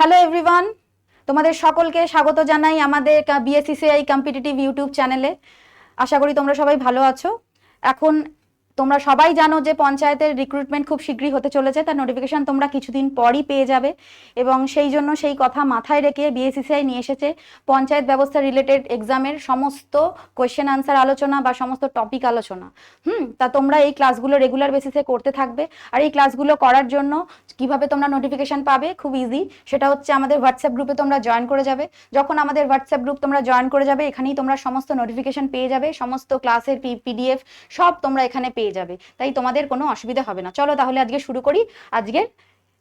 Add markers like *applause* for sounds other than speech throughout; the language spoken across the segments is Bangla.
হ্যালো এভরিওয়ান তোমাদের সকলকে স্বাগত জানাই আমাদের বিএসসিসিআই কম্পিটিটিভ ইউটিউব চ্যানেলে আশা করি তোমরা সবাই ভালো আছো। এখন তোমরা সবাই জানো যে পঞ্চায়েতের রিক্রুটমেন্ট খুব শীঘ্রই হতে চলেছে। তার নোটিফিকেশন তোমরা কিছুদিন পরই পেয়ে যাবে এবং সেই জন্য সেই কথা মাথায় রেখে বিএসসিসিআই নিয়ে এসেছে। পঞ্চায়েত ব্যবস্থা রিলেটেড এক্সামের সমস্ত কোয়েশ্চেন আনসার আলোচনা বা সমস্ত টপিক আলোচনা। হুম, তা তোমরা এই ক্লাসগুলো রেগুলার বেসিসে করতে থাকবে। আর এই ক্লাসগুলো করার জন্য কীভাবে তোমরা নোটিফিকেশন পাবে খুব ইজি সেটা হচ্ছে আমাদের হোয়াটসঅ্যাপ গ্রুপে তোমরা জয়েন করে যাবে। যখন আমাদের হোয়াটসঅ্যাপ গ্রুপ তোমরা জয়েন করে যাবে, এখানেই তোমরা সমস্ত নোটিফিকেশন পেয়ে যাবে। সমস্ত ক্লাসের পিডিএফ সব তোমরা এখানে পেয়ে যাবে। তাই তোমাদের কোনো অসুবিধা হবে না। চলো তাহলে আজকে শুরু করি। আজকের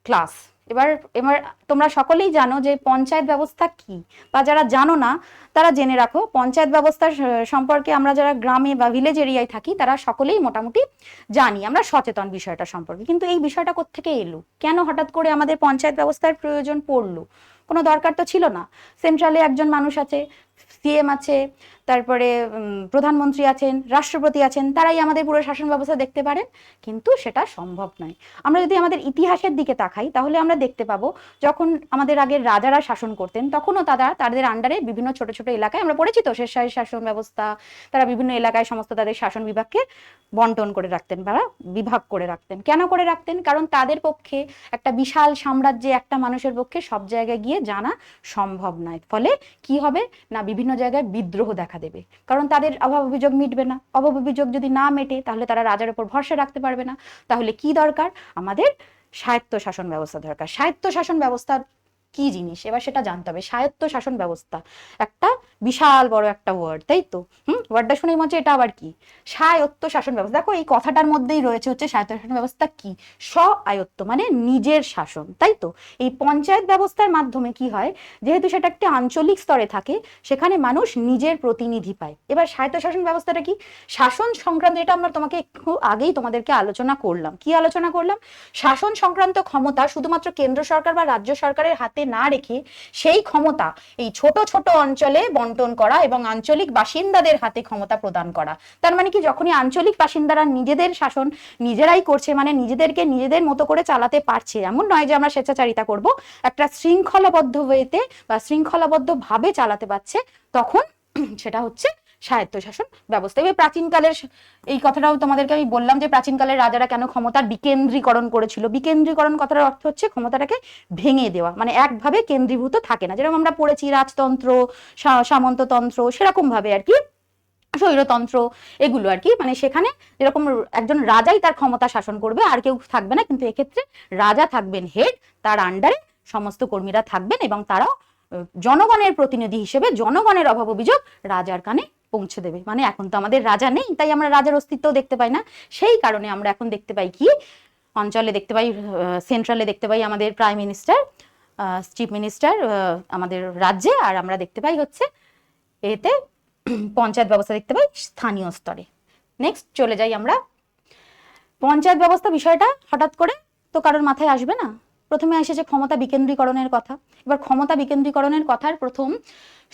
ক্লাস। এবার এবার তোমরা সকলেই জানো যে পঞ্চায়েত ব্যবস্থা কি? বা যারা জানো না, তারা জেনে রাখো, পঞ্চায়েত ব্যবস্থা সম্পর্কে আমরা যারা গ্রামে বা ভিলেজ এরিয়ায় থাকি, তারা সকলেই মোটামুটি জানি। আমরা সচেতন বিষয়টা সম্পর্কে। কিন্তু এই বিষয়টা কোত্থেকে এলো? কেন হঠাৎ করে আমাদের পঞ্চায়েত ব্যবস্থার প্রয়োজন পড়ল? কোনো দরকার তো ছিল না। সেন্ট্রালে একজন মানুষ আছে সিএম আছে, তারপরে প্রধানমন্ত্রী আছেন, রাষ্ট্রপতি আছেন, তারাই আমাদের পুরো শাসন ব্যবস্থা দেখতে পারেন, কিন্তু সেটা সম্ভব নয়। আমরা যদি আমাদের ইতিহাসের দিকে তাকাই, তাহলে আমরা দেখতে পাবো, যখন আমাদের আগের রাজারা শাসন করতেন, তখনও তারা তাদের আন্ডারে বিভিন্ন ছোট ছোট এলাকায়, আমরা পড়েছি তো শেরশাহী শাসন ব্যবস্থা, তারা বিভিন্ন এলাকায় সমস্ত তাদের শাসন বিভাগকে বন্টন করে রাখতেন, বা বিভাগ করে রাখতেন। কেন করে রাখতেন? কারণ তাদের পক্ষে একটা বিশাল সাম্রাজ্যে একটা মানুষের পক্ষে সব জায়গায় গিয়ে জানা সম্ভব নয়। ফলে কি হবে? না বিভিন্ন জায়গায় বিদ্রোহ দেখা দেবে। কারণ তাদের অভাব অভিযোগ মিটবে না। অভাব অভিযোগ যদি না মেটে, তাহলে তারা রাজার উপর ভরসা রাখতে পারবে না। তাহলে কি দরকার? আমাদের স্বায়ত্ত শাসন ব্যবস্থা দরকার। স্বায়ত্ত শাসন ব্যবস্থা কি জিনিস? এবার সেটা জানতে হবে। স্বায়ত্ত শাসন ব্যবস্থা। একটা বিশাল বড় একটা ওয়ার্ড তাই তো? হুম? ওয়ার্ডটা শুনেই মনে এটা আবার কি? স্বায়ত্ত শাসন ব্যবস্থা। দেখো, এই কথাটার মধ্যেই রয়েছে হচ্ছে স্বায়ত্ত শাসন ব্যবস্থা কি? স্ব আয়ত্ত মানে নিজের শাসন, তাই তো? এই পঞ্চায়েত ব্যবস্থার মাধ্যমে কি হয়? যেহেতু সেটা একটি আঞ্চলিক স্তরে থাকে, সেখানে মানুষ নিজের প্রতিনিধি পায়। এবার স্বায়ত্ত শাসন ব্যবস্থাটা কি? শাসন সংক্রান্ত, এটা আমরা তোমাকে একটু আগেই তোমাদেরকে আলোচনা করলাম। কি আলোচনা করলাম? শাসন সংক্রান্ত ক্ষমতা শুধুমাত্র কেন্দ্র সরকার বা রাজ্য সরকারের হাতে না রেখে সেই ক্ষমতা এই ছোট ছোট অঞ্চলে বন্টন করা এবং আঞ্চলিক বাসিন্দাদের হাতে ক্ষমতা প্রদান করা। তার মানে কি, যখনই আঞ্চলিক বাসিন্দারা নিজেদের শাসন নিজেরাই করছে মানে নিজেদেরকে নিজেদের মতো করে চালাতে পারছে, এমন নয় যে আমরা স্বেচ্ছাচারিতা করব, একটা শৃঙ্খলাবদ্ধ ওয়েতে বা শৃঙ্খলাবদ্ধ ভাবে চালাতে পারছে, তখন সেটা হচ্ছে স্বায়ত্তশাসন ব্যবস্থা। এবার প্রাচীনকালের এই কথাটাও তোমাদেরকে আমি বললাম যে প্রাচীনকালের রাজারা কেন ক্ষমতার বিকেন্দ্রীকরণ করেছিল। বিকেন্দ্রীকরণ কথাটার অর্থ হচ্ছে ক্ষমতাটাকে ভেঙে দেওয়া মানে একভাবে কেন্দ্রীভূত থাকে না। যেরকম আমরা পড়েছি রাজতন্ত্র সামন্ততন্ত্র সেরকম ভাবে আর কি, স্বৈরতন্ত্র, এগুলো আর কি। মানে সেখানে যেরকম একজন রাজাই তার ক্ষমতা শাসন করবে, আর কেউ থাকবে না। কিন্তু এক্ষেত্রে রাজা থাকবেন হেড, তার আন্ডারে সমস্ত কর্মীরা থাকবেন এবং তারাও, জনগণের প্রতিনিধি হিসেবে জনগণের অভাব অভিযোগ রাজার কানে পৌঁছে দেবে। মানে এখন তো আমাদের রাজা নেই, তাই আমরা রাজার অস্তিত্ব দেখতে পাই না। সেই কারণে আমরা এখন দেখতে পাই কি, অঞ্চলে দেখতে পাই সেন্ট্রালে দেখতে পাই আমাদের প্রাইম মিনিস্টার চিফ মিনিস্টার আমাদের রাজ্যে, আর আমরা দেখতে পাই হচ্ছে এতে পঞ্চায়েত ব্যবস্থা দেখতে পাই স্থানীয় স্তরে। নেক্সট চলে যাই আমরা। পঞ্চায়েত ব্যবস্থা বিষয়টা হঠাৎ করে তো কারোর মাথায় আসবে না? প্রথমে এসেছে ক্ষমতা বিকেন্দ্রীকরণের কথা। এবার ক্ষমতা বিকেন্দ্রীকরণের কথার প্রথম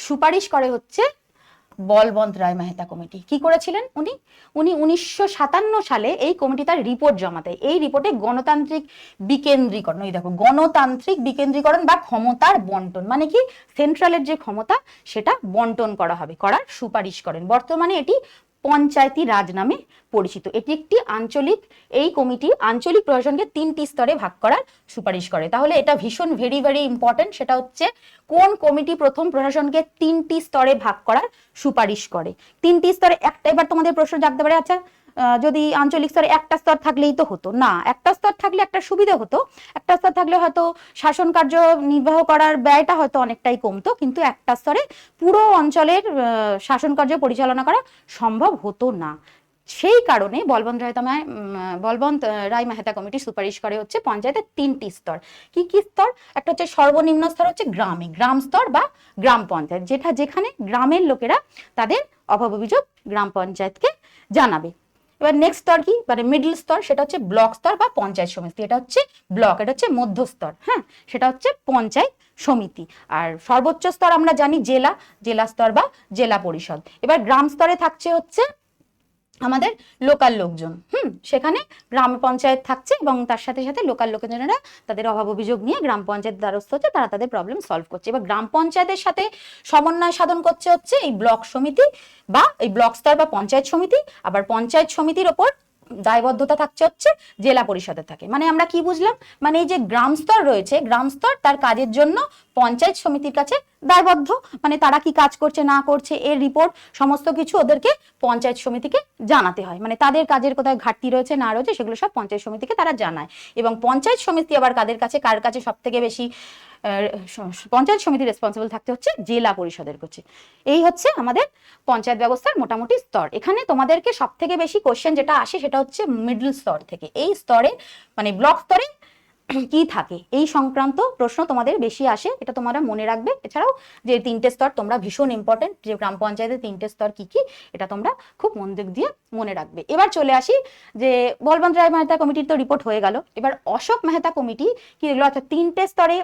সুপারিশ করে হচ্ছে বলবন্ত রায় মেহতা কমিটি। কি করেছিলেন উনি? উনি উনিশশো সাতান্ন সালে এই কমিটি তার রিপোর্ট জমাতে, এই রিপোর্টে গণতান্ত্রিক বিকেন্দ্রীকরণ ওই দেখো, গণতান্ত্রিক বিকেন্দ্রীকরণ বা ক্ষমতার বন্টন মানে কি? সেন্ট্রালের যে ক্ষমতা, সেটা বন্টন করা হবে, করার সুপারিশ করেন। বর্তমানে এটি পঞ্চায়েতি রাজ নামে পরিচিত। এটি একটি আঞ্চলিক, এই কমিটি আঞ্চলিক প্রশাসনকে তিনটি স্তরে ভাগ করার সুপারিশ করে। তাহলে এটা ভীষণ ভেরি ভেরি ইম্পর্টেন্ট সেটা হচ্ছে কোন কমিটি প্রথম প্রশাসনকে তিনটি স্তরে ভাগ করার সুপারিশ করে। তিনটি স্তরে একটা এবার তোমাদের প্রশ্ন জাগতে পারে। আচ্ছা যদি আঞ্চলিক স্তরে একটা স্তর থাকলেই তো হতো। না, একটা স্তর থাকলে একটা সুবিধা হতো। একটা স্তর থাকলে হয়তো শাসন কার্য নির্বাহ করার ব্যয়টা হয়তো অনেকটাই কমতো, কিন্তু একটা স্তরে পুরো অঞ্চলের শাসন কার্য পরিচালনা করা সম্ভব হতো না। সেই কারণে বলবন্ত রায় বলবন্ত রায় মেহতা কমিটি সুপারিশ করে হচ্ছে পঞ্চায়েতের তিনটি স্তর। কি কি স্তর? একটা হচ্ছে সর্বনিম্ন স্তর হচ্ছে গ্রামে, গ্রাম স্তর বা গ্রাম পঞ্চায়েত। যেটা যেখানে গ্রামের লোকেরা তাদের অভাব অভিযোগ গ্রাম পঞ্চায়েতকে জানাবে। এবার নেক্সট স্তর কি? মানে মিডল স্তর, সেটা হচ্ছে ব্লক স্তর বা পঞ্চায়েত সমিতি। এটা হচ্ছে ব্লক এটা হচ্ছে মধ্যস্তর হ্যাঁ? সেটা হচ্ছে পঞ্চায়েত সমিতি। আর সর্বোচ্চ স্তর আমরা জানি জেলা জেলা স্তর বা জেলা পরিষদ। এবার গ্রাম স্তরে থাকছে হচ্ছে আমাদের লোকাল লোকজন, হুম? সেখানে গ্রাম পঞ্চায়েত থাকছে এবং তার সাথে সাথে লোকাল লোকজনেরা তাদের অভাব অভিযোগ নিয়ে গ্রাম পঞ্চায়েত দ্বারস্থ হচ্ছে, তারা তাদের প্রবলেম সলভ করছে। এবার গ্রাম পঞ্চায়েতের সাথে সমন্বয় সাধন করছে হচ্ছে এই ব্লক সমিতি বা এই ব্লক স্তর বা পঞ্চায়েত সমিতি। আবার পঞ্চায়েত সমিতির ওপর দায়বদ্ধতা থাকছে হচ্ছে জেলা পরিষদের থাকে। মানে আমরা কি বুঝলাম? মানে এই যে গ্রাম স্তর রয়েছে, গ্রাম স্তর তার কাজের জন্য পঞ্চায়েত সমিতির কাছে দায়বদ্ধ। মানে তারা কি কাজ করছে, না করছে, এর রিপোর্ট সমস্ত কিছু ওদেরকে পঞ্চায়েত সমিতিকে জানাতে হয়। মানে তাদের কাজের কোথায় ঘাটতি রয়েছে, না রয়েছে, সেগুলো সব পঞ্চায়েত সমিতিকে তারা জানায়। এবং পঞ্চায়েত সমিতি আবার কাদের কাছে, কার কাছে সব থেকে বেশি পঞ্চায়েত সমিতি রেসপন্সিবল থাকতে হচ্ছে জেলা পরিষদের কাছে এই হচ্ছে আমাদের পঞ্চায়েত ব্যবস্থার মোটামুটি স্তর। এখানে তোমাদেরকে সব থেকে বেশি কোশ্চেন যেটা আসে সেটা হচ্ছে মিডল স্তর থেকে। এই স্তরে মানে ব্লক স্তরে *clears throat* কি থাকে? এই সংক্রান্ত প্রশ্ন তোমাদের বেশি আসে, এটা তোমরা মনে রাখবে। এছাড়াও যে তিনটে স্তর তোমরা ভীষণ ইম্পর্টেন্ট যে গ্রাম পঞ্চায়েতের তিনটে স্তর কি কি, এটা তোমরা খুব মন দিক দিয়ে মনে রাখবে। এবার চলে আসি, যে বলবন্ত রায় মেহতা কমিটির তো রিপোর্ট হয়ে গেল। এবার অশোক মেহতা কমিটি কি এগুলো অর্থাৎ তিনটে স্তরে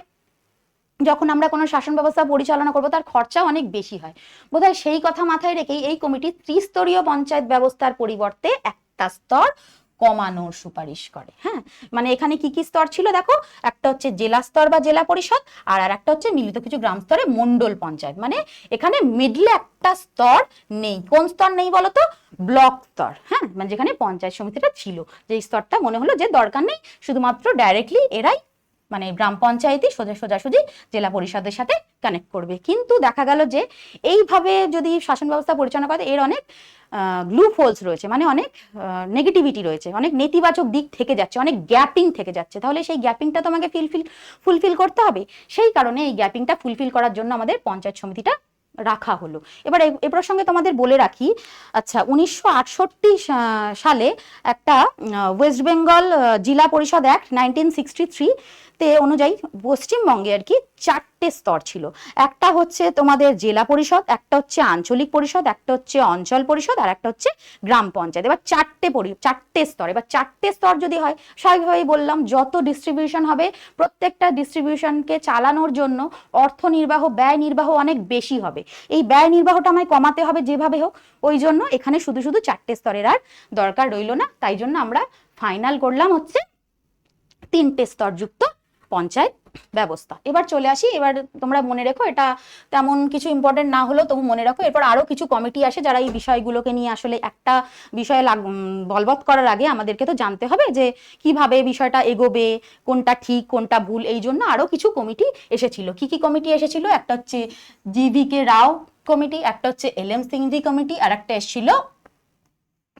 যখন আমরা কোনো শাসন ব্যবস্থা পরিচালনা করব, তার খরচা অনেক বেশি হয়। বোধহয় সেই কথা মাথায় রেখেই এই কমিটি ত্রিস্তরীয় পঞ্চায়েত ব্যবস্থার পরিবর্তে একটা স্তর কমানোর সুপারিশ করে। হ্যাঁ মানে এখানে কি কি স্তর ছিল দেখো? একটা হচ্ছে জেলা স্তর বা জেলা পরিষদ, আর আর একটা হচ্ছে মিলিত কিছু গ্রাম স্তরে মন্ডল পঞ্চায়েত। মানে এখানে মিডলে একটা স্তর নেই। কোন স্তর নেই বলতো? ব্লক স্তর। হ্যাঁ মানে যেখানে পঞ্চায়েত সমিতিটা ছিল। যে স্তরটা মনে হলো যে দরকার নেই, শুধুমাত্র ডাইরেক্টলি এরাই মানে গ্রাম পঞ্চায়েতই সোজা সোজাসুজি জেলা পরিষদের সাথে কানেক্ট করবে। কিন্তু দেখা গেল যে এইভাবে যদি শাসন ব্যবস্থা পরিচালনা করে, এর অনেক গ্লুপ হোলস রয়েছে মানে অনেক নেগেটিভিটি রয়েছে, অনেক নেতিবাচক দিক থেকে যাচ্ছে, অনেক গ্যাপিং থেকে যাচ্ছে। তাহলে সেই গ্যাপিংটা তোমাকে ফিলফিল ফুলফিল করতে হবে। সেই কারণে এই গ্যাপিংটা ফুলফিল করার জন্য আমাদের পঞ্চায়েত সমিতিটা রাখা হলো। এবার এ প্রসঙ্গে তোমাদের বলে রাখি আচ্ছা উনিশশো আটষট্টি সালে একটা ওয়েস্ট বেঙ্গল জেলা পরিষদ অ্যাক্ট নাইনটিন সিক্সটি থ্রি তে অনুযায়ী পশ্চিমবঙ্গে আর কি চারটে স্তর ছিল। একটা হচ্ছে তোমাদের জেলা পরিষদ, একটা হচ্ছে আঞ্চলিক পরিষদ, একটা হচ্ছে অঞ্চল পরিষদ, আর একটা হচ্ছে গ্রাম পঞ্চায়েত। এবার চারটে চারটে স্তর। এবার চারটে স্তর যদি হয়, স্বাভাবিকভাবেই বললাম যত ডিস্ট্রিবিউশন হবে, প্রত্যেকটা ডিস্ট্রিবিউশনকে চালানোর জন্য অর্থ নির্বাহ ব্যয় নির্বাহ অনেক বেশি হবে। এই ব্যয় নির্বাহটা আমায় কমাতে হবে যেভাবে হোক, ওই জন্য এখানে শুধু শুধু চারটে স্তরের আর দরকার রইল না। তাই জন্য আমরা ফাইনাল করলাম হচ্ছে তিনটে স্তরযুক্ত পঞ্চায়েত ব্যবস্থা। এবার চলে আসি, এবার তোমরা মনে রেখো এটা তেমন কিছু ইম্পর্টেন্ট না হলেও তবু মনে রাখো, এরপর আরও কিছু কমিটি আসে যারা এই বিষয়গুলোকে নিয়ে আসলে একটা বিষয়ে লাগ- বলবৎ করার আগে আমাদেরকে তো জানতে হবে যে কীভাবে বিষয়টা এগোবে, কোনটা ঠিক, কোনটা ভুল, এই জন্য আরও কিছু কমিটি এসেছিল। কি কি কমিটি এসেছিল? একটা হচ্ছে জিভি কে রাও কমিটি একটা হচ্ছে এল এম সিংভি কমিটি আর একটা এসেছিল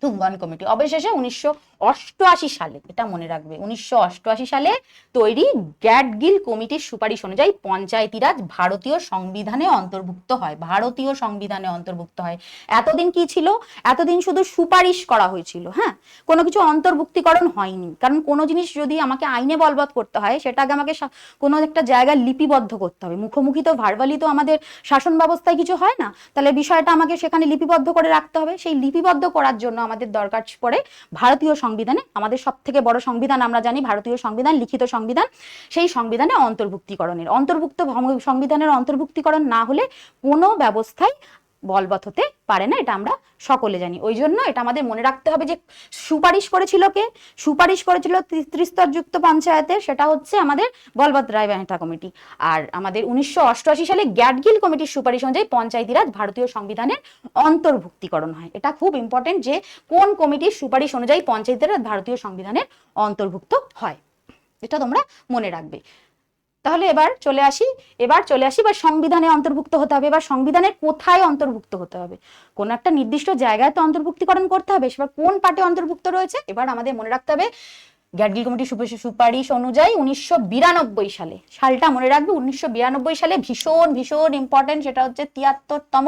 ধুম্বান কমিটি। অবশেষে উনিশশো অষ্টআশি সালে, এটা মনে রাখবে, উনিশশো অষ্টআশি সালে তৈরি গ্যাডগিল কমিটির সুপারিশ অনুযায়ী পঞ্চায়েতি রাজ ভারতীয় সংবিধানে অন্তর্ভুক্ত হয়। ভারতীয় সংবিধানে অন্তর্ভুক্ত হয়। এতদিন কি ছিল? এতদিন শুধু সুপারিশ করা হয়েছিল হ্যাঁ? কোনো কিছু অন্তর্ভুক্তিকরণ হয়নি। কারণ কোনো জিনিস যদি আমাকে আইনে বলবৎ করতে হয়, সেটা আগে আমাকে কোনো একটা জায়গায় লিপিবদ্ধ করতে হবে। মুখোমুখি তো ভার্বালি তো আমাদের শাসন ব্যবস্থায় কিছু হয় না। তাহলে বিষয়টা আমাকে সেখানে লিপিবদ্ধ করে রাখতে হবে। সেই লিপিবদ্ধ করার জন্য আমাদের দরকার পড়ে ভারতীয় সংবিধানে। আমাদের সব থেকে বড় সংবিধান আমরা জানি, ভারতীয় সংবিধান, লিখিত সংবিধান। সেই সংবিধানে অন্তর্ভুক্তিকরণের, অন্তর্ভুক্ত সংবিধানের অন্তর্ভুক্তিকরণ না হলে কোনো ব্যবস্থায় বলবৎ হতে পারে না, এটা আমরা সকলে জানি। ওই জন্য এটা আমাদের মনে রাখতে হবে যে সুপারিশ করেছিল কে? সুপারিশ করেছিল ত্রি- ত্রিস্তরযুক্ত পঞ্চায়েতের, সেটা হচ্ছে আমাদের বলবৎ রায় মেহতা কমিটি। আর আমাদের উনিশশো অষ্টআশি সালে গ্যাডগিল কমিটির সুপারিশ অনুযায়ী পঞ্চায়েতি রাজ ভারতীয় সংবিধানের অন্তর্ভুক্তিকরণ হয়। এটা খুব ইম্পর্টেন্ট যে কোন কমিটির সুপারিশ অনুযায়ী পঞ্চায়েতি রাজ ভারতীয় সংবিধানের অন্তর্ভুক্ত হয়। এটা তোমরা মনে রাখবে। তাহলে এবার চলে আসি, এবার চলে আসি বা সংবিধানে অন্তর্ভুক্ত হতে হবে, এবার সংবিধানের কোথায় অন্তর্ভুক্ত হতে হবে? কোন একটা নির্দিষ্ট জায়গায় তো অন্তর্ভুক্তিকরণ করতে হবে, সেবার কোন পার্টে অন্তর্ভুক্ত রয়েছে? এবার আমাদের মনে রাখতে হবে গ্যাডগিল কমিটি সুপারিশ অনুযায়ী উনিশশো বিরানব্বই সালে, সালটা মনে রাখবে, উনিশশো বিরানব্বই সালে ভীষণ ভীষণ ইম্পর্টেন্ট সেটা হচ্ছে তিয়াত্তরতম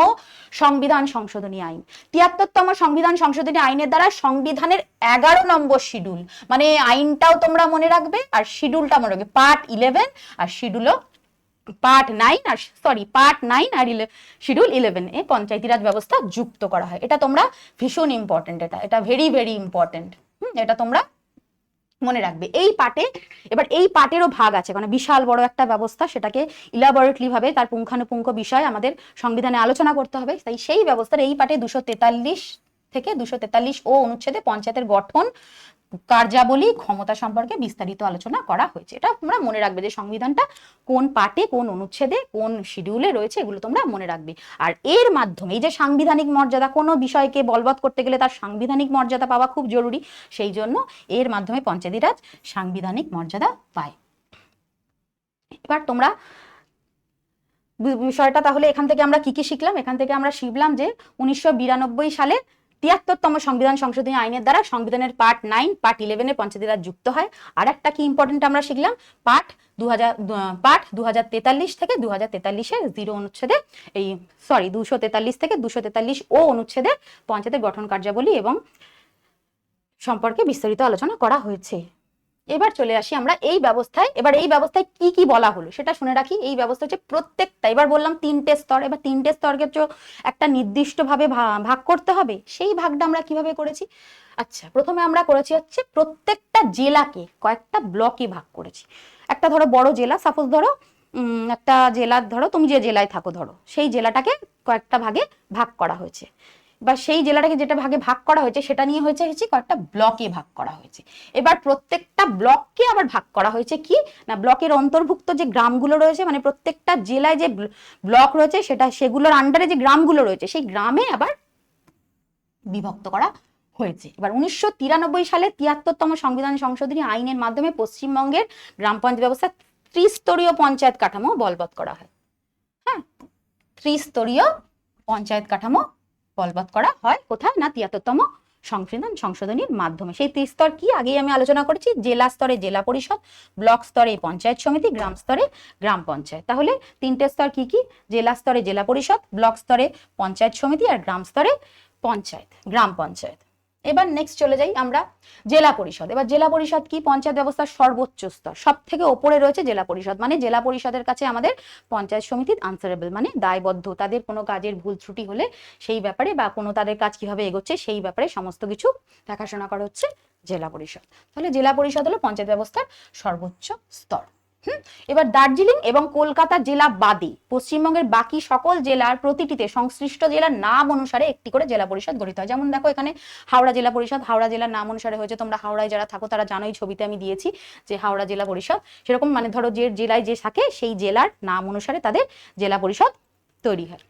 সংবিধান সংশোধনী আইন। তিয়াত্তরতম সংবিধান সংশোধনী আইনের দ্বারা সংবিধানের এগারো নম্বর শিডিউল মানে আইনটাও তোমরা মনে রাখবে, আর শিডিউলটা মনে রাখবে, পার্ট ইলেভেন আর শিডিউলও পার্ট নাইন আর সরি পার্ট নাইন আর শিডিউল ইলেভেন এ পঞ্চায়েতি রাজ ব্যবস্থা যুক্ত করা হয়। এটা তোমরা ভীষণ ইম্পর্টেন্ট এটা এটা ভেরি ভেরি ইম্পর্টেন্ট এটা তোমরা মনে রাখবে। এই পাটে, এবার এই পাটেরও ভাগ আছে। মানে বিশাল বড় একটা ব্যবস্থা, সেটাকে ইলাবরেটলি ভাবে তার পুঙ্খানুপুঙ্খ বিষয় আমাদের সংবিধানে আলোচনা করতে হবে। তাই সেই ব্যবস্থার এই পাটে দুশো তেতাল্লিশ থেকে দুশো তেতাল্লিশ ও অনুচ্ছেদে পঞ্চায়েতের গঠন কার্যাবলী ক্ষমতা সম্পর্কে বিস্তারিত আলোচনা করা হয়েছে। এটা তোমরা মনে রাখবে যে সংবিধানটা কোন পার্টে, কোন অনুচ্ছেদে, কোন শিডিউলে রয়েছে এগুলো তোমরা মনে রাখবে। আর এর মাধ্যমে এই যে সাংবিধানিক মর্যাদা, কোনো বিষয়কে বলবৎ করতে গেলে তার সাংবিধানিক মর্যাদা পাওয়া খুব জরুরি, সেই জন্য এর মাধ্যমে পঞ্চায়েতি রাজ সাংবিধানিক মর্যাদা পায়। এবার তোমরা বিষয়টা তাহলে এখান থেকে আমরা কি কি শিখলাম? এখান থেকে আমরা শিখলাম যে উনিশশো বিরানব্বই সালে তিয়াত্তরতম সংবিধান সংশোধনী আইনের দ্বারা সংবিধানের পার্ট নাইন, পার্ট ইলেভেনে পঞ্চায়েত রাজ যুক্ত হয়। আর একটা কি ইম্পর্টেন্ট আমরা শিখলাম? পার্ট দু হাজার পার্ট দু তেতাল্লিশ থেকে দু হাজার তেতাল্লিশের জিরো অনুচ্ছেদে এই সরি দুশো তেতাল্লিশ থেকে দুশো তেতাল্লিশ ও অনুচ্ছেদে পঞ্চায়েতের গঠন কার্যাবলী এবং সম্পর্কে বিস্তারিত আলোচনা করা হয়েছে। এবার চলে আসি আমরা এই ব্যবস্থায়। এবার এই ব্যবস্থায় কি কি বলা হলো সেটা শুনে রাখি। এই ব্যবস্থা হচ্ছে প্রত্যেকটা, এবার বললাম তিনটে স্তর। এবার তিনটে স্তরকে একটা নির্দিষ্টভাবে ভাগ করতে হবে। সেই ভাগটা আমরা কীভাবে করেছি? আচ্ছা প্রথমে আমরা করেছি হচ্ছে প্রত্যেকটা জেলাকে কয়েকটা ব্লকে ভাগ করেছি। একটা ধরো বড় জেলা সাপোজ ধরো একটা জেলার ধরো, তুমি যে জেলায় থাকো ধরো, সেই জেলাটাকে কয়েকটা ভাগে ভাগ করা হয়েছে। বা সেই জেলাটাকে যেটা ভাগে ভাগ করা হয়েছে, সেটা নিয়ে হয়েছে হচ্ছে কয়েকটা ব্লকে ভাগ করা হয়েছে। এবার প্রত্যেকটা ব্লককে আবার ভাগ করা হয়েছে কি? না ব্লকের অন্তর্ভুক্ত যে গ্রামগুলো রয়েছে মানে প্রত্যেকটা জেলায় যে ব্লক রয়েছে, সেটা, সেগুলোর আন্ডারে যে গ্রামগুলো রয়েছে, সেই গ্রামে আবার বিভক্ত করা হয়েছে। এবার উনিশশো তিরানব্বই সালে তিয়াত্তরতম সংবিধান সংশোধনী আইনের মাধ্যমে পশ্চিমবঙ্গের গ্রাম পঞ্চায়েত ব্যবস্থা ত্রিস্তরীয় পঞ্চায়েত কাঠামো বলবৎ করা হয়। হ্যাঁ ত্রিস্তরীয় পঞ্চায়েত কাঠামো বলবৎ করা হয়। কোথায়? না, তিয়াত্তরতম সংশোধন, সংশোধনীর মাধ্যমে। সেই ত্রিস্তর কি? আগেই আমি আলোচনা করেছি, জেলা স্তরে জেলা পরিষদ, ব্লক স্তরে পঞ্চায়েত সমিতি, গ্রাম স্তরে গ্রাম পঞ্চায়েত। তাহলে তিনটে স্তর কি কি? জেলা স্তরে জেলা পরিষদ, ব্লক স্তরে পঞ্চায়েত সমিতি আর গ্রাম স্তরে পঞ্চায়েত, গ্রাম পঞ্চায়েত। এবার নেক্সট চলে যাই আমরা জেলা পরিষদ। এবার জেলা পরিষদ কি? পঞ্চায়েত ব্যবস্থার সর্বোচ্চ স্তর। সব থেকে ওপরে রয়েছে জেলা পরিষদ। মানে জেলা পরিষদের কাছে আমাদের পঞ্চায়েত সমিতির আনসারেবল মানে দায়বদ্ধ। তাদের কোনো কাজের ভুল ত্রুটি হলে সেই ব্যাপারে বা কোনো তাদের কাজ কীভাবে এগোচ্ছে সেই ব্যাপারে সমস্ত কিছু দেখাশোনা করা হচ্ছে জেলা পরিষদ। তাহলে জেলা পরিষদ হলো পঞ্চায়েত ব্যবস্থার সর্বোচ্চ স্তর। এবার দার্জিলিং এবং কলকাতা জেলা বাদে পশ্চিমবঙ্গের বাকি সকল জেলার প্রতিটিতে সংশ্লিষ্ট জেলার নাম অনুসারে একটি করে জেলা পরিষদ গঠিত হয়। যেমন দেখো এখানে হাওড়া জেলা পরিষদ, হাওড়া জেলার নাম অনুসারে হয়েছে, তোমরা হাওড়ায় যারা থাকো তারা জানোই ছবিতে আমি দিয়েছি যে হাওড়া জেলা পরিষদ। সেরকম মানে ধরো যে জেলায় যে থাকে সেই জেলার নাম অনুসারে তাদের জেলা পরিষদ তৈরি হয়।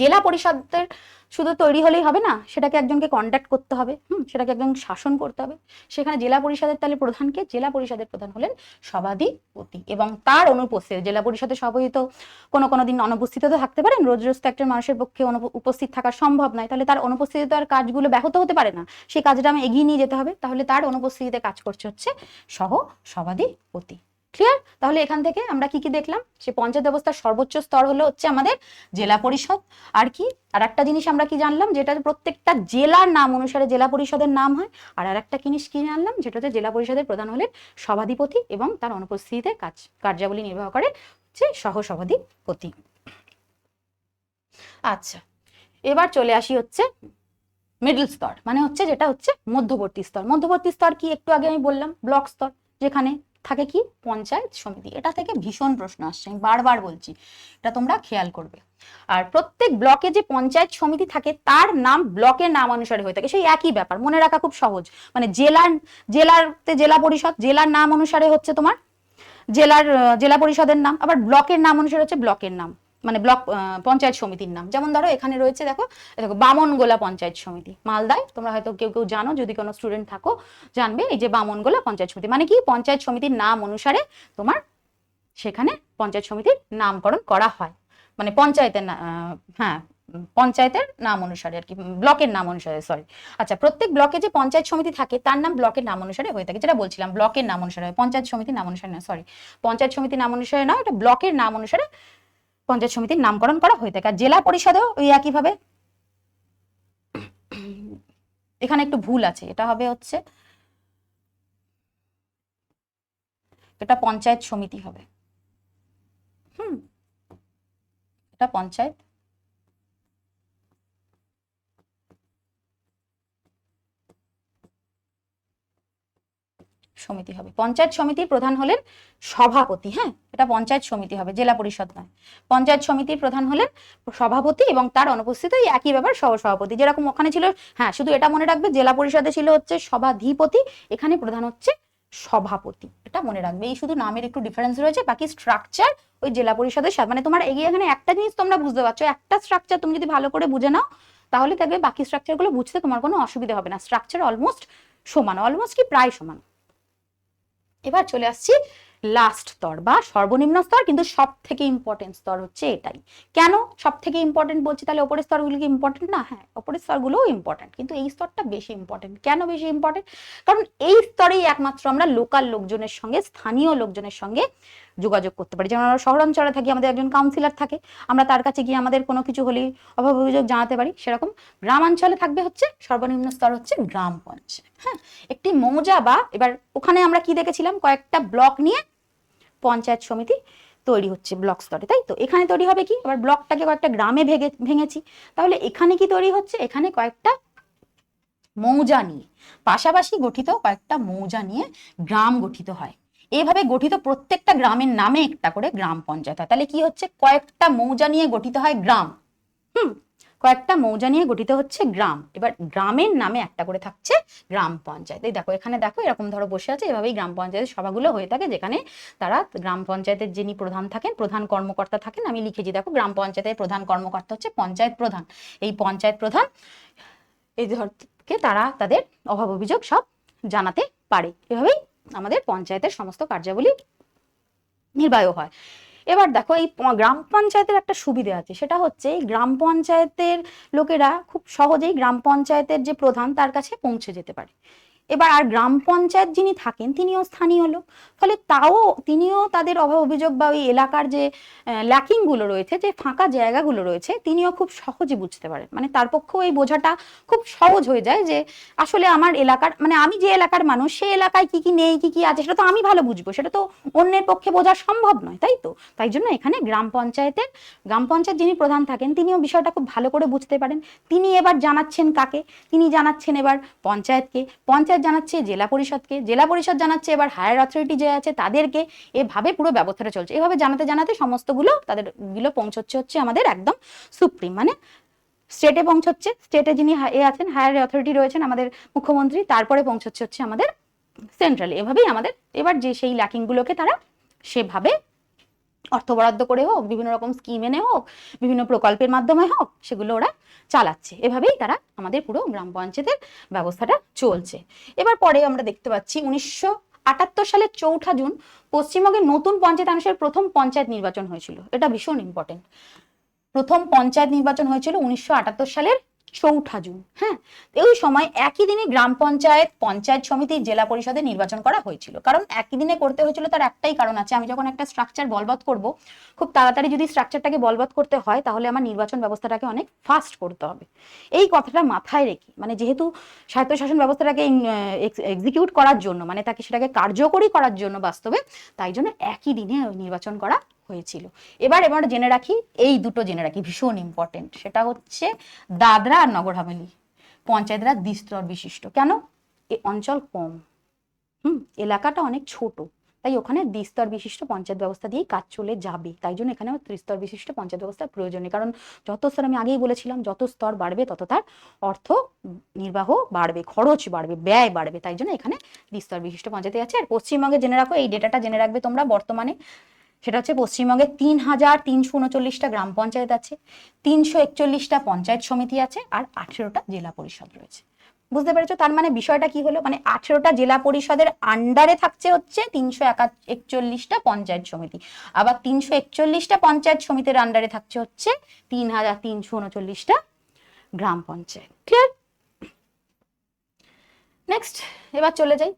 জেলা পরিষদের শুধু তৈরি হলেই হবে না, সেটাকে একজনকে কন্ট্যাক্ট করতে হবে, হুম, সেটাকে একজন শাসন করতে হবে। সেখানে জেলা পরিষদের তাহলে প্রধানকে জেলা পরিষদের প্রধান হলেন সভাধিপতি এবং তার অনুপস্থিত, জেলা পরিষদের সভাপতি তো কোনো কোনো দিন অনুপস্থিত তো থাকতে পারেন রোজ রোজ তো একটা মানুষের পক্ষে উপস্থিত থাকা সম্ভব নয়। তাহলে তার অনুপস্থিতিতে আর কাজগুলো ব্যাহত হতে পারে না, সেই কাজটা আমি এগিয়ে নিয়ে যেতে হবে। তাহলে তার অনুপস্থিতিতে কাজ করছে হচ্ছে সহ সভাধিপতি ক্লিয়ার তাহলে এখান থেকে আমরা কি কি দেখলাম? সে পঞ্চায়েত ব্যবস্থার সর্বোচ্চ স্তর হলো হচ্ছে আমাদের জেলা পরিষদ। আর কি? আর একটা জিনিস আমরা কি জানলাম? যেটা প্রত্যেকটা জেলার নাম অনুসারে জেলা পরিষদের নাম হয়। আর আর একটা জিনিস কি জানলাম? যেটাতে জেলা পরিষদের প্রধান হলেন সভাধিপতি এবং তার অনুপস্থিতিতে কাজ, কার্যাবলী নির্বাহ করে হচ্ছে সহ সভাধিপতি আচ্ছা এবার চলে আসি হচ্ছে মিডল স্তর। মানে হচ্ছে যেটা হচ্ছে মধ্যবর্তী স্তর। মধ্যবর্তী স্তর কি একটু আগে আমি বললাম ব্লক স্তর, যেখানে থাকে কি? পঞ্চায়েত সমিতি। এটা থেকে ভীষণ প্রশ্ন আসছে। আমি বারবার বলছি, এটা তোমরা খেয়াল করবে। আর প্রত্যেক ব্লকে যে পঞ্চায়েত সমিতি থাকে, তার নাম ব্লকের নাম অনুসারে হয়ে থাকে। সেই একই ব্যাপার। মনে রাখা খুব সহজ। মানে জেলার, জেলাতে জেলা পরিষদ, জেলার নাম অনুসারে হচ্ছে তোমার, জেলার জেলা পরিষদের নাম, আবার ব্লকের নাম অনুসারে হচ্ছে ব্লকের নাম। মানে ব্লক পঞ্চায়েত সমিতির নাম। যেমন ধরো এখানে রয়েছে, দেখো দেখো, বামনগোলা পঞ্চায়েত সমিতি, মালদায়। তোমরা হয়তো কেউ কেউ জানো, যদি কোনো স্টুডেন্ট থাকো, জানবে, এই যে বামনগোলা পঞ্চায়েত সমিতি। মানে কি? পঞ্চায়েত সমিতির নাম অনুসারে তোমার সেখানে পঞ্চায়েত সমিতির নামকরণ করা হয়। মানে পঞ্চায়েতের হ্যাঁ পঞ্চায়েতের নাম অনুসারে আর কি, ব্লকের নাম অনুসারে সরি আচ্ছা প্রত্যেক ব্লকে যে পঞ্চায়েত সমিতি থাকে, তার নাম ব্লকের নাম অনুসারে হয়ে থাকে। যেটা বলছিলাম, ব্লকের নাম অনুসারে পঞ্চায়েত সমিতির নাম অনুসারে না সরি পঞ্চায়েত সমিতির নাম অনুসারে নয়, এটা ব্লকের নাম অনুসারে পঞ্চায়েত সমিতির নামকরণ করা হয়ে থাকে। আর জেলা পরিষদেও ওই একইভাবে। এখানে একটু ভুল আছে। এটা হবে হচ্ছে, এটা পঞ্চায়েত সমিতি হবে। হুম, এটা পঞ্চায়েত সমিতি হবে। পঞ্চায়েত সমিতির প্রধান হলেন সভাপতি হ্যাঁ? এটা পঞ্চায়েত সমিতি হবে, জেলা পরিষদ নয়। পঞ্চায়েত সমিতির প্রধান হলেন সভাপতি এবং তার অনুপস্থিত এই একই ব্যাপার সহ সভাপতি যেরকম ওখানে ছিল হ্যাঁ শুধু এটা মনে রাখবে, জেলা পরিষদে ছিল হচ্ছে সভাধিপতি, এখানে প্রধান হচ্ছে সভাপতি। এটা মনে রাখবে। এই শুধু নামের একটু ডিফারেন্স রয়েছে, বাকি স্ট্রাকচার ওই জেলা পরিষদের সাথে। মানে তোমার এগিয়ে এখানে একটা জিনিস তোমরা বুঝতে পারছ, একটা স্ট্রাকচার তুমি যদি ভালো করে বুঝে নাও, তাহলে দেখবে বাকি স্ট্রাকচারগুলো বুঝতে তোমার কোনো অসুবিধা হবে না। স্ট্রাকচার অলমোস্ট সমান অলমোস্ট কি প্রায় সমান। এবার চলে আসছি লাস্ট স্তর বা সর্বনিম্ন স্তর, কিন্তু সব থেকে ইম্পর্টেন্ট স্তর হচ্ছে এটাই। কেন সব থেকে ইম্পর্টেন্ট বলছি? তাহলে ওপরের স্তরগুলো কি ইম্পর্টেন্ট না হ্যাঁ ওপরের স্তরগুলোও ইম্পর্টেন্ট কিন্তু এই স্তরটা বেশি ইম্পর্টেন্ট কেন বেশি ইম্পর্টেন্ট কারণ এই স্তরেই একমাত্র আমরা লোকাল লোকজনের সঙ্গে, স্থানীয় লোকজনের সঙ্গে যোগাযোগ করতে পারি। যেমন আমরা শহরাঞ্চলে থাকি, আমাদের একজন কাউন্সিলর থাকে, আমরা তার কাছে গিয়ে আমাদের কোনো কিছু হলেই অভাব অভিযোগ জানাতে পারি। সেরকম গ্রামাঞ্চলে থাকবে হচ্ছে সর্বনিম্ন স্তর হচ্ছে গ্রাম পঞ্চায়েত। হ্যাঁ একটি মৌজা বা এবার ওখানে আমরা কি দেখেছিলাম? কয়েকটা ব্লক নিয়ে পঞ্চায়েত সমিতি তৈরি হচ্ছে ব্লক স্তরে, তাই তো? এখানে তৈরি হবে কি? এবার ব্লকটাকে কয়েকটা গ্রামে ভেঙে, ভেঙেছি। তাহলে এখানে কি তৈরি হচ্ছে? এখানে কয়েকটা মৌজা নিয়ে, পাশাপাশি গঠিত কয়েকটা মৌজা নিয়ে গ্রাম গঠিত হয়। এভাবে গঠিত প্রত্যেকটা গ্রামের নামে একটা করে গ্রাম পঞ্চায়েত হয়। তাহলে কি হচ্ছে? কয়েকটা মৌজা নিয়ে গঠিত হয় গ্রাম। হুম, কয়েকটা মৌজা নিয়ে গঠিত হচ্ছে গ্রাম। এবার গ্রামের নামে একটা করে থাকছে গ্রাম পঞ্চায়েত। এই দেখো, এখানে দেখো, এরকম ধরো বসে আছে, এভাবেই গ্রাম পঞ্চায়েতের সভাগুলো হয়ে থাকে, যেখানে তারা গ্রাম পঞ্চায়েতের যিনি প্রধান থাকেন, প্রধান কর্মকর্তা থাকেন, আমি লিখেছি, দেখো, গ্রাম পঞ্চায়েতের প্রধান কর্মকর্তা হচ্ছে পঞ্চায়েত প্রধান। এই পঞ্চায়েত প্রধান, এই ধরকে তারা তাদের অভাব অভিযোগ সব জানাতে পারে। এভাবেই আমাদের পঞ্চায়েতের সমস্ত কার্যাবলী নির্বাহ হয়। এবার দেখো এই গ্রাম পঞ্চায়েতের একটা সুবিধে আছে, সেটা হচ্ছে গ্রাম পঞ্চায়েতের লোকেরা খুব সহজেই গ্রাম পঞ্চায়েতের যে প্রধান তার কাছে পৌঁছে যেতে পারে। এবার আর গ্রাম পঞ্চায়েত যিনি থাকেন, তিনিও স্থানীয় লোক। ফলে তাও, তিনিও তাদের অভাব অভিযোগ বা ওই এলাকার যে ল্যাকিংগুলো রয়েছে, যে ফাঁকা জায়গাগুলো রয়েছে, তিনিও খুব সহজে বুঝতে পারেন। মানে তার পক্ষেও এই বোঝাটা খুব সহজ হয়ে যায় যে, আসলে আমার এলাকার মানে আমি যে এলাকার মানুষ সেই এলাকায় কি কি নেই, কি কি আছে, সেটা তো আমি ভালো বুঝব, সেটা তো অন্যের পক্ষে বোঝা সম্ভব নয়, তাই তো? তাই জন্য এখানে গ্রাম পঞ্চায়েতের, গ্রাম পঞ্চায়েত যিনি প্রধান থাকেন, তিনিও বিষয়টা খুব ভালো করে বুঝতে পারেন। তিনি এবার জানাচ্ছেন কাকে? তিনি জানাচ্ছেন এবার পঞ্চায়েতকে। পঞ্চায়েত জানাচ্ছে, জেলা পরিষদকে, জেলা পরিষদ জানাচ্ছে, এবার হায়ার অথরিটি যে আছে তাদেরকে এভাবে পুরো ব্যবস্থাটা চলছে। এভাবে জানাতে জানাতে সমস্তগুলো তাদেরগুলো পৌঁছচ্ছে হচ্ছে আমাদের একদম সুপ্রিম। মানে স্টেটে পৌঁছচ্ছে, স্টেটে যিনি এ আছেন, হায়ার অথরিটি রয়েছেন আমাদের মুখ্যমন্ত্রী, তারপরে পৌঁছচ্ছে হচ্ছে আমাদের সেন্ট্রালে। এভাবেই আমাদের, এবার যে সেই ল্যাকিংগুলোকে তারা সেভাবে অর্থ বরাদ্দ করে হোক, বিভিন্ন রকম স্কিম এনে হোক, বিভিন্ন প্রকল্পের মাধ্যমে হোক, সেগুলো ওরা চালাচ্ছে। এভাবেই তারা আমাদের পুরো গ্রাম পঞ্চায়েতের ব্যবস্থাটা চলছে। এবার পরে আমরা দেখতে পাচ্ছি, উনিশশো আটাত্তর সালের চৌঠা জুন পশ্চিমবঙ্গের নতুন পঞ্চায়েত আনুষ্ঠানিক প্রথম পঞ্চায়েত নির্বাচন হয়েছিল। এটা ভীষণ ইম্পর্টেন্ট প্রথম পঞ্চায়েত নির্বাচন হয়েছিল উনিশশো আটাত্তর সালের চৌঠা জুন হ্যাঁ? ওই সময় একই দিনে গ্রাম পঞ্চায়েত পঞ্চায়েত সমিতি জেলা পরিষদে নির্বাচন করা হয়েছিল। কারণ একই দিনে করতে হয়েছিল তার একটাই কারণ আছে। আমি যখন একটা স্ট্রাকচার বলবৎ করব, খুব তাড়াতাড়ি যদি স্ট্রাকচারটাকে বলবৎ করতে হয়, তাহলে আমার নির্বাচন ব্যবস্থাটাকে অনেক ফাস্ট করতে হবে। এই কথাটা মাথায় রেখে মানে যেহেতু স্বায়ত্তশাসন ব্যবস্থাটাকে এক্সিকিউট করার জন্য মানে তাকে সেটাকে কার্যকরী করার জন্য বাস্তবে, তাই জন্য একই দিনে নির্বাচন করা হয়েছিল। এবার এবার জেনে রাখি, এই দুটো জেনে রাখি, ভীষণ ইম্পর্টেন্ট সেটা হচ্ছে দাদরা আর নগর হাভেলি। পঞ্চায়েতরা দ্বিস্তর বিশিষ্ট। কেন? এ অঞ্চল কম। হুম, এলাকাটা অনেক ছোট। তাই ওখানে দ্বিস্তর বিশিষ্ট পঞ্চায়েত ব্যবস্থা দিয়েই কাজ চলে যাবে। তাই জন্য এখানে ত্রিস্তর বিশিষ্ট পঞ্চায়েত ব্যবস্থার প্রয়োজন নেই। কারণ যত স্তর আমি আগেই বলেছিলাম, যত স্তর বাড়বে, তত তার অর্থ নির্বাহ বাড়বে, খরচ বাড়বে, ব্যয় বাড়বে। তাই জন্য এখানে দ্বিস্তর বিশিষ্ট পঞ্চায়েতে আছে। আর পশ্চিমবঙ্গে জেনে রাখো, এই ডেটাটা জেনে রাখবে তোমরা বর্তমানে। সেটা হচ্ছে পশ্চিমবঙ্গে তিন হাজার তিনশো উনচল্লিশটা গ্রাম পঞ্চায়েত আছে, তিনশো একচল্লিশটা পঞ্চায়েত সমিতি আছে আর আঠেরোটা জেলা পরিষদ রয়েছে। বুঝতে পেরেছ? তার মানে বিষয়টা কি হলো? মানে আঠেরোটা জেলা পরিষদের আন্ডারে থাকছে হচ্ছে তিনশো একা একচল্লিশটা পঞ্চায়েত সমিতি। আবার তিনশো একচল্লিশটা পঞ্চায়েত সমিতির আন্ডারে থাকছে হচ্ছে তিন হাজার তিনশো উনচল্লিশটা গ্রাম পঞ্চায়েত। ক্লিয়ার নেক্সট এবার চলে যাই।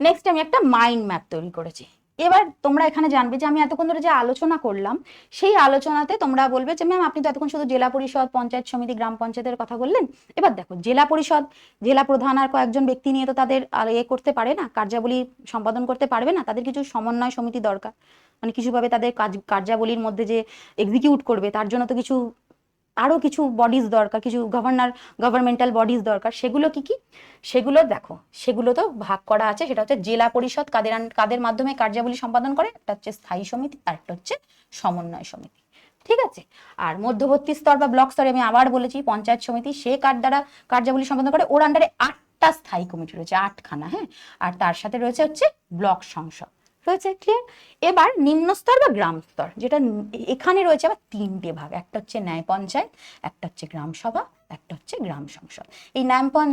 নেক্সট আমি একটা মাইন্ড ম্যাপ তৈরি করেছি। এবার তোমরা এখানে জানবে যে আমি এতক্ষণ ধরে যে আলোচনা করলাম, সেই আলোচনাতে তোমরা বলবে যে, ম্যাম, আপনি তো এতক্ষণ শুধু জেলা পরিষদ, পঞ্চায়েত সমিতি, গ্রাম পঞ্চায়েতের কথা বললেন। এবার দেখো, জেলা পরিষদ, জেলা প্রধান আর কয়েকজন ব্যক্তি নিয়ে তো তাদের এ করতে পারে না, কার্যাবলী সম্পাদন করতে পারবে না, তাদের কিছু সমন্বয় সমিতি দরকার। মানে কিছুভাবে তাদের কাজ, কার্যাবলীর মধ্যে যে এক্সিকিউট করবে, তার জন্য তো কিছু আরও কিছু বডিজ দরকার, কিছু গভর্নর গভর্নমেন্টাল বডিজ দরকার। সেগুলো কি কি? সেগুলো দেখো, সেগুলো তো ভাগ করা আছে। সেটা হচ্ছে জেলা পরিষদ কাদের কাদের মাধ্যমে কার্যাবলী সম্পাদন করে, একটা হচ্ছে স্থায়ী সমিতি, আর একটা হচ্ছে সমন্বয় সমিতি। ঠিক আছে? আর মধ্যবর্তী স্তর বা ব্লক স্তরে আমি আবার বলেছি, পঞ্চায়েত সমিতি, সে কার দ্বারা কার্যাবলী সম্পাদন করে? ওর আন্ডারে আটটা স্থায়ী কমিটি রয়েছে, আটখানা হ্যাঁ? আর তার সাথে রয়েছে হচ্ছে ব্লক সংসদ। রয়েছে ক্লিয়ার এবার নিম্ন স্তর বা গ্রাম স্তর যেটা এখানে রয়েছে আবার তিনটে ভাগ, একটা হচ্ছে ন্যায় পঞ্চায়েত, একটা হচ্ছে গ্রাম সভা, একটা হচ্ছে গ্রাম সংসদ। এই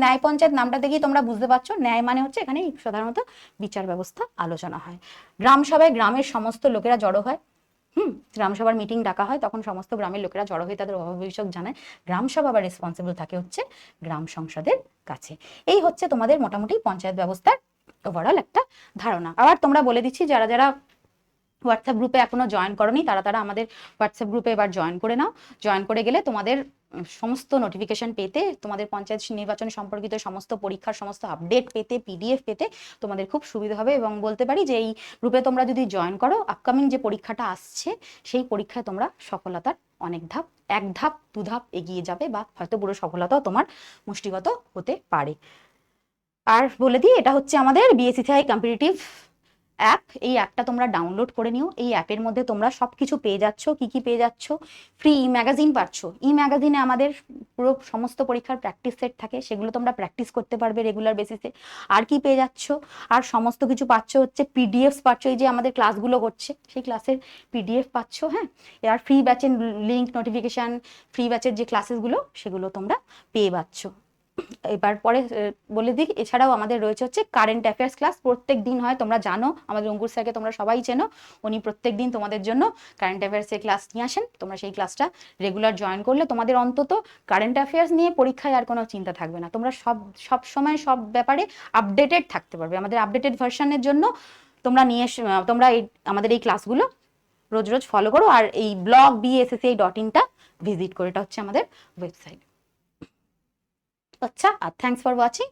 ন্যায় পঞ্চায়েত নামটা দেখেই তোমরা বুঝতে ন্যায় মানে হচ্ছে এখানে সাধারণত বিচার ব্যবস্থা আলোচনা হয়। গ্রাম সভায় গ্রামের সমস্ত লোকেরা জড়ো হয়। হুম গ্রামসভার মিটিং ডাকা হয়, তখন সমস্ত গ্রামের লোকেরা জড়ো হয়ে তাদের অভিযোগ জানায়। গ্রামসভা আবার রেসপন্সিবল থাকে হচ্ছে গ্রাম সংসদের কাছে। এই হচ্ছে তোমাদের মোটামুটি পঞ্চায়েত ব্যবস্থার ওভারঅল একটা ধারণা। আবার তোমরা বলে দিচ্ছি, যারা যারা হোয়াটসঅ্যাপ গ্রুপে এখনও জয়েন করনি, তারা তারা আমাদের হোয়াটসঅ্যাপ গ্রুপে এবার জয়েন করে নাও। জয়েন করে গেলে তোমাদের সমস্ত নোটিফিকেশন পেতে, তোমাদের পঞ্চায়েত নির্বাচন সম্পর্কিত সমস্ত পরীক্ষার সমস্ত আপডেট পেতে পিডিএফ পেতে তোমাদের খুব সুবিধা হবে এবং বলতে পারি যে এই গ্রুপে তোমরা যদি জয়েন করো আপকামিং যে পরীক্ষাটা আসছে, সেই পরীক্ষায় তোমরা সফলতার অনেক ধাপ, এক ধাপ, দু ধাপ এগিয়ে যাবে বা হয়তো পুরো সফলতাও তোমার মুষ্টিগত হতে পারে। আর বলে দিই, এটা হচ্ছে আমাদের বিএসসিসিআই কম্পিটিটিভ অ্যাপ এই অ্যাপটা তোমরা ডাউনলোড করে নিও। এই অ্যাপের মধ্যে তোমরা সব কিছু পেয়ে যাচ্ছ, কি কি পেয়ে যাচ্ছ। ফ্রি ই ম্যাগাজিন পাচ্ছ। ই ম্যাগাজিনে আমাদের পুরো সমস্ত পরীক্ষার প্র্যাকটিস সেট থাকে। সেগুলো তোমরা প্র্যাকটিস করতে পারবে রেগুলার বেসিসে আর কি পেয়ে যাচ্ছ? আর সমস্ত কিছু পাচ্ছ হচ্ছে পিডিএফ পাচ্ছ। এই যে আমাদের ক্লাসগুলো হচ্ছে সেই ক্লাসের পিডিএফ পাচ্ছ হ্যাঁ? আর ফ্রি ব্যাচের লিঙ্ক নোটিফিকেশান ফ্রি ব্যাচের যে ক্লাসেসগুলো সেগুলো তোমরা পেয়ে পাচ্ছ এবার পরে বলে দিই, এছাড়াও আমাদের রয়েছে হচ্ছে কারেন্ট অ্যাফেয়ার্স ক্লাস প্রত্যেক দিন হয়, তোমরা জানো, আমাদের অঙ্কুর স্যারকে তোমরা সবাই চেনো। উনি প্রত্যেক দিন তোমাদের জন্য কারেন্ট অ্যাফেয়ার্সের ক্লাস নিয়ে আসেন। তোমরা সেই ক্লাসটা রেগুলার জয়েন করলে তোমাদের অন্তত কারেন্ট অ্যাফেয়ার্স নিয়ে পরীক্ষায় আর কোনো চিন্তা থাকবে না। তোমরা সব সব সময় সব ব্যাপারে আপডেটেড থাকতে পারবে। আমাদের আপডেটেড ভার্সনের জন্য তোমরা নিয়ে তোমরা এই, আমাদের এই ক্লাসগুলো রোজ রোজ ফলো করো। আর এই ব্লগ বিএসএসআই ডট ইনটা ভিজিট করে, এটা হচ্ছে আমাদের ওয়েবসাইট আচ্ছা আর থ্যাংকস ফর ওয়াচিং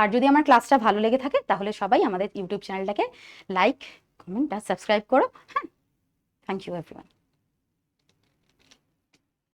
আর যদি আমার ক্লাসটা ভালো লেগে থাকে, তাহলে সবাই আমাদের ইউটিউব চ্যানেলটাকে লাইক কমেন্ট আর সাবস্ক্রাইব করো। হ্যাঁ থ্যাংক ইউ এভরিওয়ান